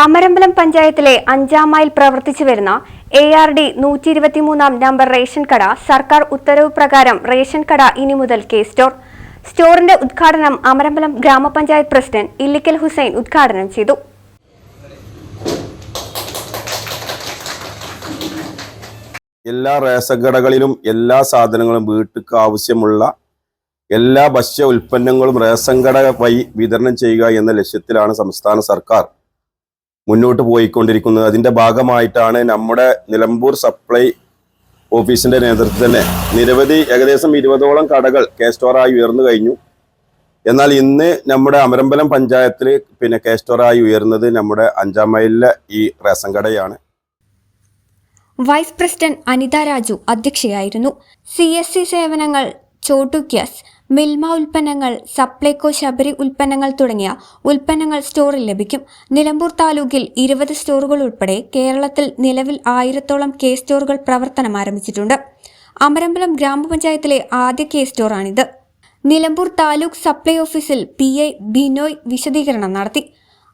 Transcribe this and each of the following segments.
അമരമ്പലം പഞ്ചായത്തിലെ അഞ്ചാം മൈൽ പ്രവർത്തിച്ചു വരുന്ന എ ആർ ഡി നൂറ്റി ഇരുപത്തിമൂന്നാം നമ്പർ റേഷൻ കട സർക്കാർ ഉത്തരവ് പ്രകാരം റേഷൻ കട ഇനി മുതൽ കെ സ്റ്റോർ. സ്റ്റോറിന്റെ ഉദ്ഘാടനം അമരമ്പലം ഗ്രാമപഞ്ചായത്ത് പ്രസിഡന്റ് ഇല്ലിക്കൽ ഹുസൈൻ ഉദ്ഘാടനം ചെയ്തു. എല്ലാ റേഷൻ കടകളിലും എല്ലാ സാധനങ്ങളും വീട്ടുക്ക് ആവശ്യമുള്ള എല്ലാ ഭക്ഷ്യ ഉൽപ്പന്നങ്ങളും റേഷൻ കട വഴി വിതരണം ചെയ്യുക എന്ന ലക്ഷ്യത്തിലാണ് സംസ്ഥാന സർക്കാർ മുന്നോട്ട് പോയിക്കൊണ്ടിരിക്കുന്നത്. അതിന്റെ ഭാഗമായിട്ടാണ് നമ്മുടെ നിലമ്പൂർ സപ്ലൈ ഓഫീസിന്റെ നേതൃത്വത്തിൽ തന്നെ നിരവധി ഏകദേശം ഇരുപതോളം കടകൾ കെ സ്റ്റോറായി ഉയർന്നു കഴിഞ്ഞു. എന്നാൽ ഇന്ന് നമ്മുടെ അമരമ്പലം പഞ്ചായത്തിൽ പിന്നെ കെ സ്റ്റോറായി ഉയർന്നത് നമ്മുടെ അഞ്ചാം മൈലിലെ ഈ റേഷൻ കടയാണ്. വൈസ് പ്രസിഡന്റ് അനിത രാജു അധ്യക്ഷയായിരുന്നു. സി എസ് സി സേവനങ്ങൾ ചോട്ടുക്യാസ് മിൽമ ഉൽപ്പന്നങ്ങൾ സപ്ലൈകോ ശബരി ഉൽപ്പന്നങ്ങൾ തുടങ്ങിയ ഉൽപ്പന്നങ്ങൾ സ്റ്റോറിൽ ലഭിക്കും. നിലമ്പൂർ താലൂക്കിൽ ഇരുപത് സ്റ്റോറുകൾ ഉൾപ്പെടെ കേരളത്തിൽ നിലവിൽ ആയിരത്തോളം കെ സ്റ്റോറുകൾ പ്രവർത്തനം ആരംഭിച്ചിട്ടുണ്ട്. അമരമ്പലം ഗ്രാമപഞ്ചായത്തിലെ ആദ്യ കെ സ്റ്റോറാണിത്. നിലമ്പൂർ താലൂക്ക് സപ്ലൈ ഓഫീസിൽ പി ഐ ബിനോയ് വിശദീകരണം നടത്തി.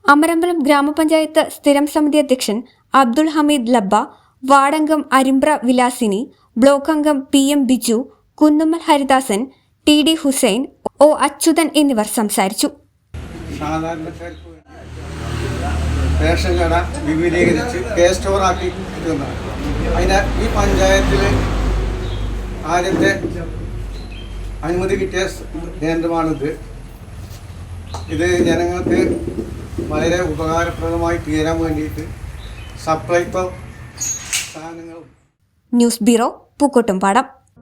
അമരമ്പലം ഗ്രാമപഞ്ചായത്ത് സ്ഥിരം സമിതി അധ്യക്ഷൻ അബ്ദുൾ ഹമീദ് ലബ്ബ വാർഡംഗം അരിമ്പ്ര വിലാസിനി ബ്ലോക്ക് അംഗം P M Biju Kunnummal Haridasan T D Hussain O Achuthan എന്നിവർ സംസാരിച്ചു. റേഷൻ കട വിപുലീകരിച്ച് കെ സ്റ്റോറാക്കി തീർന്നതാണ് അതിന് ഈ പഞ്ചായത്തിൽ ആദ്യത്തെ അനുമതി കിട്ടിയ കേന്ദ്രമാണിത് ഇത് ജനങ്ങൾക്ക് വളരെ ഉപകാരപ്രദമായി തീരാൻ വേണ്ടിയിട്ട് സപ്ലൈകോ സാധനങ്ങളും ന്യൂസ് ബ്യൂറോ പൂക്കോട്ടുംപാടം.